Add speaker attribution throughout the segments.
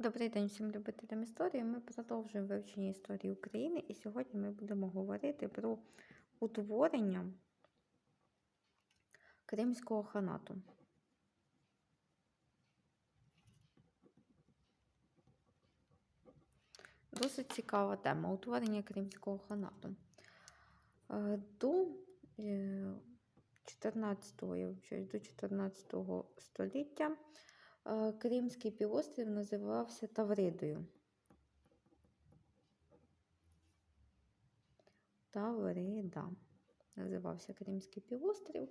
Speaker 1: Добрий день всім любителям історії. Ми продовжуємо вивчення історії України, і сьогодні ми будемо говорити про утворення Кримського ханату. Досить цікава тема утворення Кримського ханату. Е, До 14, я вибачаюсь, до 14 століття е, Кримський півострів називався Тавридою. Таврида називався Кримський півострів.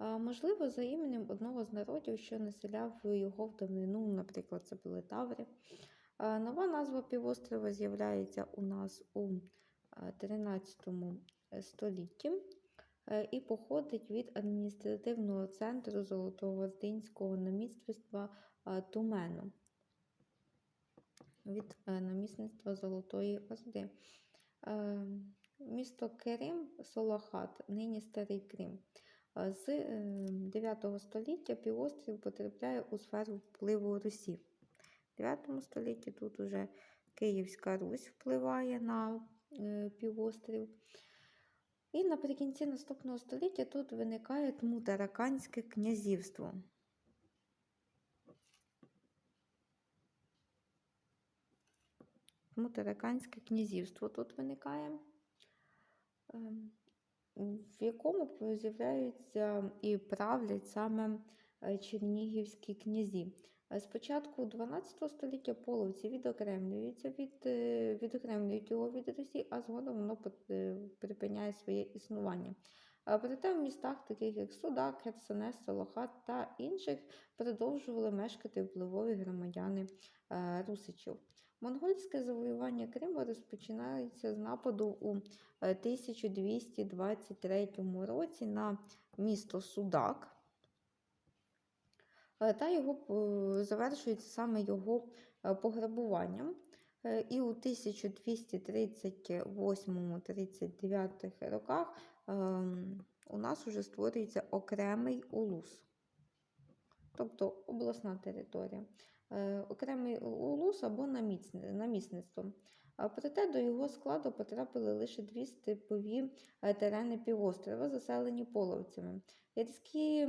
Speaker 1: Е, Можливо, за іменем одного з народів, що населяв його в давнину, наприклад, це були Таври. Е, Нова назва півострова з'являється у нас у е, 13 столітті е, і походить від адміністративного центру Золотогвардинського намісництва е, Тумену. Від е, намісництва Золотої Орди. Е, Місто Керим, Солохат, нині Старий Крим. Е, З е, 9 століття півострів потрапляє у сферу впливу Русі. В 9 столітті тут уже Київська Русь впливає на е, півострів. І наприкінці наступного століття тут виникає Тмутараканське князівство. Тмутараканське князівство тут виникає, ем, в якому з'являються і правлять саме е, чернігівські князі. Е, Спочатку 12 століття половці відокремлюються від, е, відокремлюють його від Росії, а згодом воно е, припиняє своє існування. Е, Проте в містах, таких як Судак, Херсонес, Солохат та інших, продовжували мешкати впливові громадяни е, Русичів. Монгольське завоювання Криму розпочинається з нападу у е, 1223 році на місто Судак. Е, Та його е, завершується саме його е, пограбуванням. І у 1238-39 роках ем, у нас вже створюється окремий улус, тобто обласна територія. Окремий улус або намісництво. Проте до його складу потрапили лише дві степові терени півострова, заселені половцями. Гірські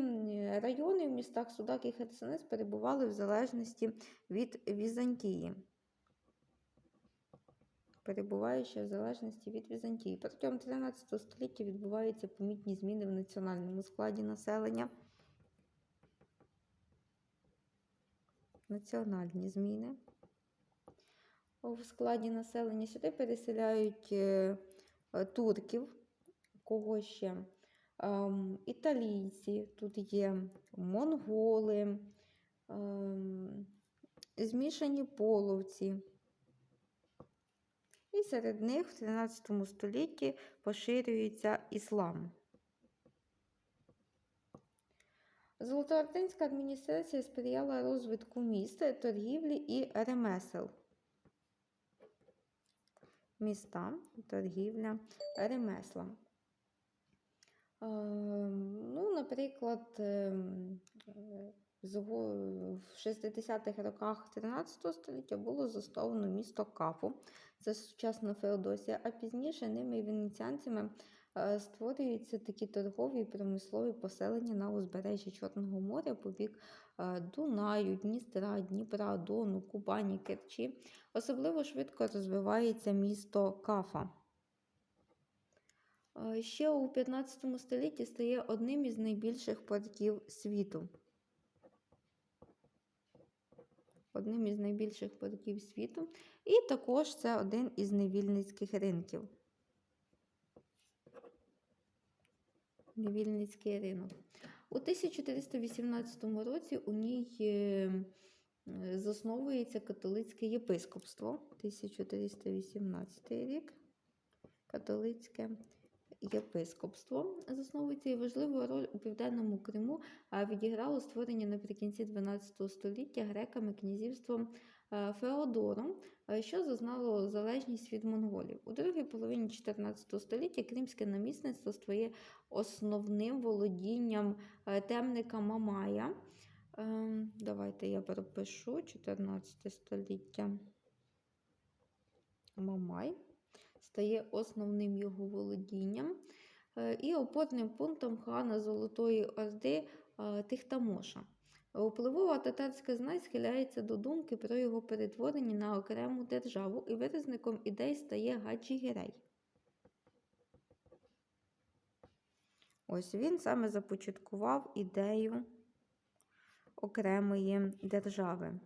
Speaker 1: райони в містах Судак і Херсонес перебували в залежності від Візантії. Перебуваючи в залежності від Візантії. Протягом 13 століття відбуваються помітні зміни в національному складі населення. Національні зміни в складі населення. Сюди переселяють е, е, турків, кого ще італійці, тут є монголи, ем, змішані половці. І серед них в 13 столітті поширюється іслам. Золотоординська адміністрація сприяла розвитку міста, торгівлі і ремесел. Міста, торгівля, ремесла. Ем, Ну, наприклад, ем, е, в 60-х роках 13 століття було засновано місто Кафу, це сучасна Феодосія, а пізніше ними і венеціанцями е, створюються такі торгові і промислові поселення на узбережжі Чорного моря по бік е, Дунаю, Дністра, Дніпра, Дону, Кубані, Керчі. Особливо швидко розвивається місто Кафа. Е, Ще у 15 столітті стає одним із найбільших портів світу. Одним із найбільших портів світу. І також це один із невільницьких ринків. Невільницький ринок. У 1418 році у ній е, засновується католицьке єпископство. 1318 рік. Католицьке єпископство засновується і важливу роль у Південному Криму відіграло створення наприкінці 12 століття греками князівством е, Феодором, е, що зазнало залежність від монголів. У другій половині 14 століття кримське намісництво стає основним володінням е, темника Мамая. Ем, давайте я пропишу 14 століття. Мамай стає основним його володінням е, і опорним пунктом хана Золотої Орди е, Тихтамоша. Впливова татарська знать схиляється до думки про його перетворення на окрему державу, і виразником ідей стає Гаджі Гірей. Ось він саме започаткував ідею окремої держави.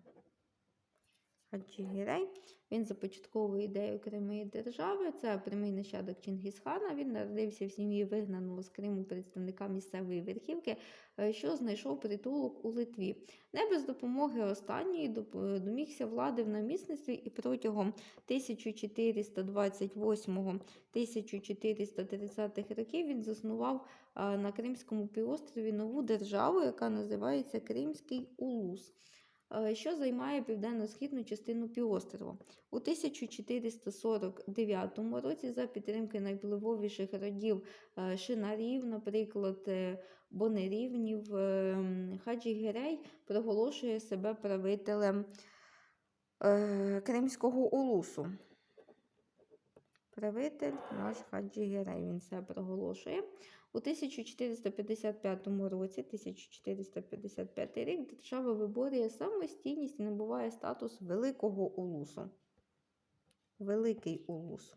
Speaker 1: Хаджі Гірей. Він започатковує ідею окремої держави. Це прямий нащадок Чингісхана. Він народився в сім'ї вигнаного з Криму представника місцевої верхівки, е, що знайшов притулок у Литві. Не без допомоги останньої доп- домігся влади в намісництві і протягом 1428-1430 років він заснував на Кримському півострові нову державу, яка називається Кримський Улус е, що займає південно-східну частину півострова. У 1449 році за підтримки найвпливовіших родів е, шинарів, наприклад, е, бонерівнів, Хаджігерей проголошує себе правителем е, Кримського улусу. Правитель наш Хаджі Гірей, він це проголошує. У 1455 році, 1455 рік, держава виборює самостійність і набуває статус Великого Улусу. Великий Улус.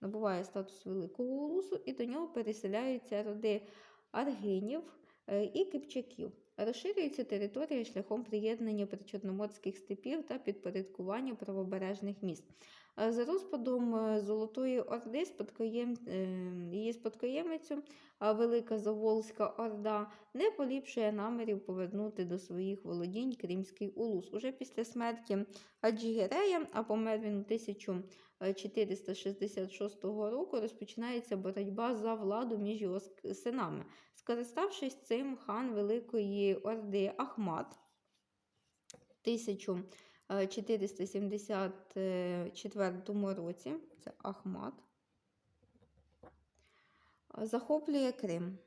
Speaker 1: Набуває статус Великого Улусу і до нього переселяються роди аргинів е, і кипчаків. Розширюється територія шляхом приєднання причорноморських степів та підпорядкування правобережних міст. Е, За розпадом е, Золотої Орди спадкоєм... е, її спадкоємицю Велика Заволзька Орда не поліпшує намірів повернути до своїх володінь Кримський улус. Уже після смерті Аджігерея, а помер він у 1466 року, розпочинається боротьба за владу між його синами. Скориставшись цим, хан Великої Орди Ахмат 1474 році, це Ахмат, захоплює Крим.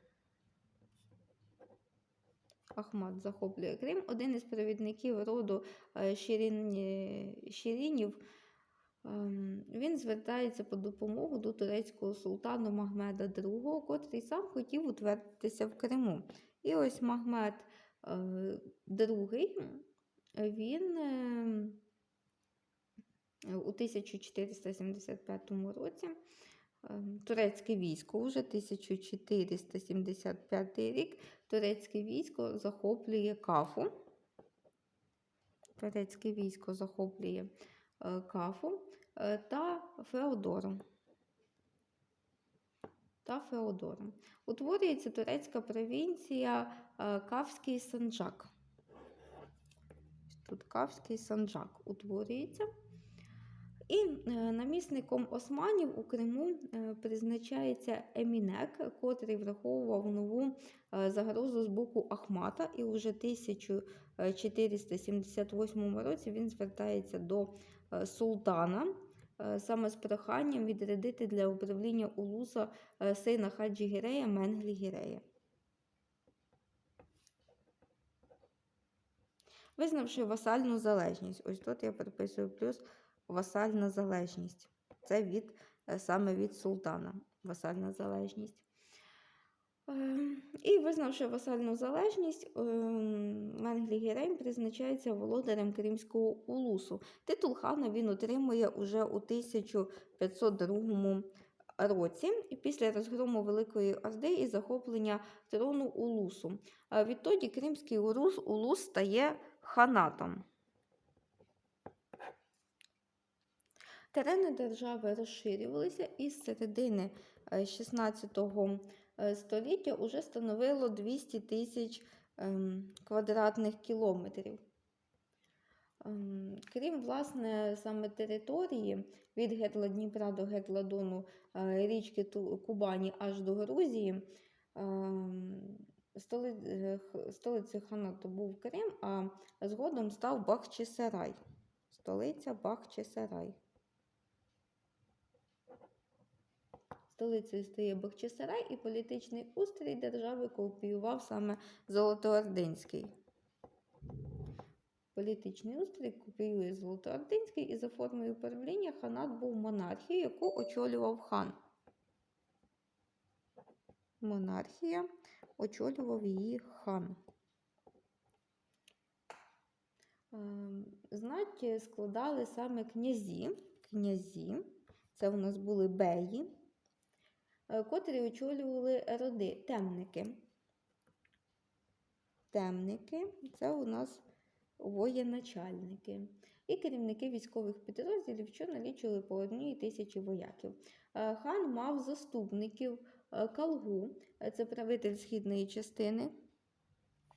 Speaker 1: Ахмат захоплює Крим. Один із провідників роду е, Ширін... е, Ширінів. Ем, Він звертається по допомогу до турецького султану Магмеда II, котрий сам хотів утвердитися в Криму. І ось Магмед е, II, він е, у 1475 році ем, турецьке військо, вже 1475 рік, турецьке військо захоплює Кафу. Турецьке військо захоплює е, Кафу е, та Феодору. Та Феодору. Утворюється турецька провінція е, Кавський Санджак. Тут Кавський Санджак утворюється. І е, намісником османів у Криму е, призначається Емінек, котрий враховував нову е, загрозу з боку Ахмата. І вже 1478 році він звертається до е, султана е, саме з проханням відрядити для управління Улуса е, сина Хаджі Гірея Менглі Гірея. Визнавши васальну залежність, ось тут я приписую плюс васальна залежність. Це від, е, саме від султана васальна залежність. Ем, І визнавши васальну залежність, ем, Менглі Гірейм призначається володарем Кримського улусу. Титул хана він отримує уже у 1502 році, після розгрому Великої Орди і захоплення трону улусу. Відтоді Кримський улус, улус стає ханатом. Терени держави розширювалися і з середини е, 16 е, століття вже становило 200 тисяч ем, квадратних кілометрів. Ем, Крім власне саме території від гетла Дніпра до гетла Дону е, річки Кубані аж до Грузії, ем, е, столицею ханату був Крим, а згодом став Бахчисарай. Столиця Бахчисарай. Столицею стає Бахчисарай і політичний устрій держави копіював саме Золотоординський. Політичний устрій копіює Золотоординський і за формою правління ханат був монархією, яку очолював хан. Монархія очолював її хан. Ем, Знать складали саме князі. Князі, це у нас були беї, котрі очолювали роди, темники. Темники це у нас воєначальники і керівники військових підрозділів, що налічили по одній тисячі вояків. Е, Хан мав заступників е, Калгу, е, це правитель східної частини.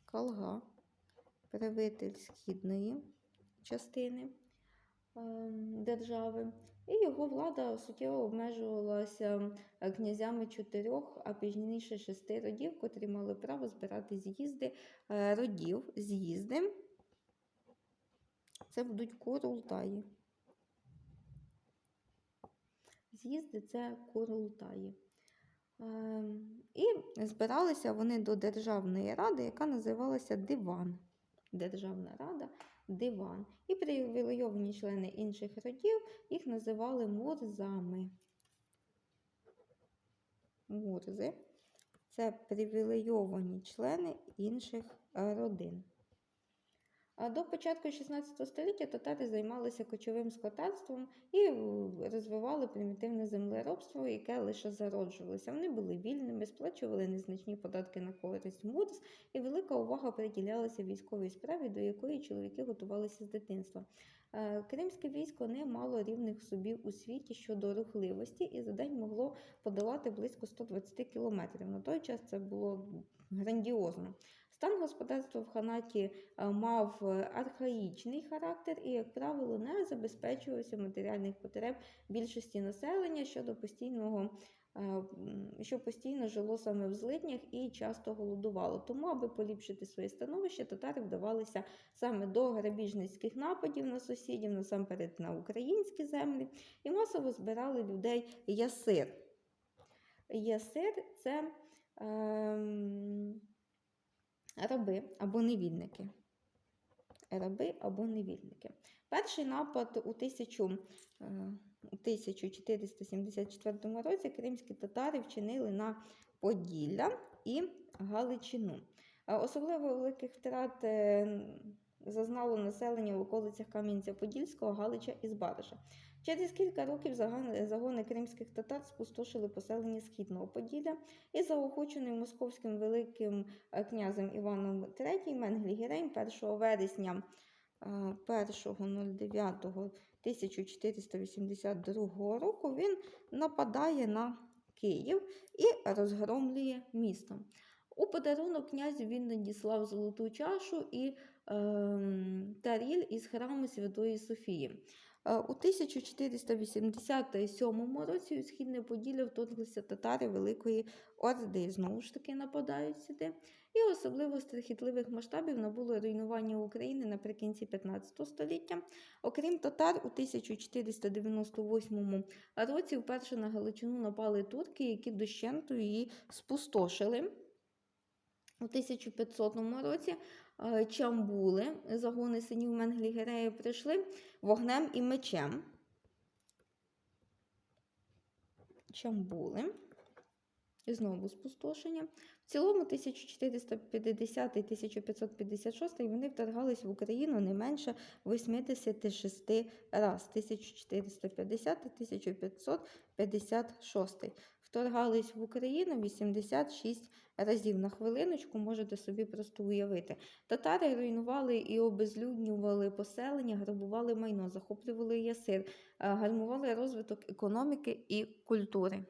Speaker 1: Калга, правитель східної частини держави. І його влада суттєво обмежувалася е, князями чотирьох, а пізніше шести родів, котрі мали право збирати з'їзди е, родів. З'їзди це будуть курултаї. З'їзди це курултаї. Ем, І збиралися вони до Державної ради, яка називалася Диван. Державна рада Диван. І привілейовані члени інших родів їх називали мурзами. Мурзи це привілейовані члени інших родин. До початку 16 століття татари займалися кочовим скотарством і е, розвивали примітивне землеробство, яке лише зароджувалося. Вони були вільними, сплачували незначні податки на користь мурз, і велика увага приділялася військовій справі, до якої чоловіки готувалися з дитинства. Е, Кримське військо не мало рівних собі у світі щодо рухливості і за день могло подолати близько 120 кілометрів. На той час це було грандіозно. Стан господарства в ханаті е, мав е, архаїчний характер і, як правило, не забезпечувався матеріальних потреб більшості населення щодо постійного. е, Що постійно жило саме в злиднях і часто голодувало. Тому, аби поліпшити своє становище, татари вдавалися саме до грабіжницьких нападів на сусідів, насамперед на українські землі, і масово збирали людей ясир. Ясир це ем, раби або невільники. Раби або невільники. Перший напад у, 1000, е, 1474 році кримські татари вчинили на Поділля і Галичину. Е, Особливо великих втрат е, зазнало населення в околицях Кам'янця-Подільського, Галича і Збараша. Через кілька років загони, кримських татар спустошили поселення Східного Поділля і заохочений московським великим е, князем Іваном III Менглі-Гірей 1 вересня е, 1.09.1482 року він нападає на Київ і розгромлює місто. У подарунок князю він надіслав золоту чашу і ем, таріль із храму Святої Софії. Е, У 1487 році у Східне Поділля вторглися татари Великої Орди. Знову ж таки нападають сюди. І особливо страхітливих масштабів набуло руйнування України наприкінці 15 століття. Окрім татар, у 1498 році вперше на Галичину напали турки, які дощенту її спустошили. У 1500 році чамбули, загони синів Менглі-Герея прийшли вогнем і мечем. Чамбули. І знову спустошення. В цілому 1450-1556 вони вторгались в Україну не менше 86 раз. 1450-1556 вторгались в Україну 86 разів на хвилиночку, можете собі просто уявити. Татари руйнували і обезлюднювали поселення, грабували майно, захоплювали ясир, гармували розвиток економіки і культури.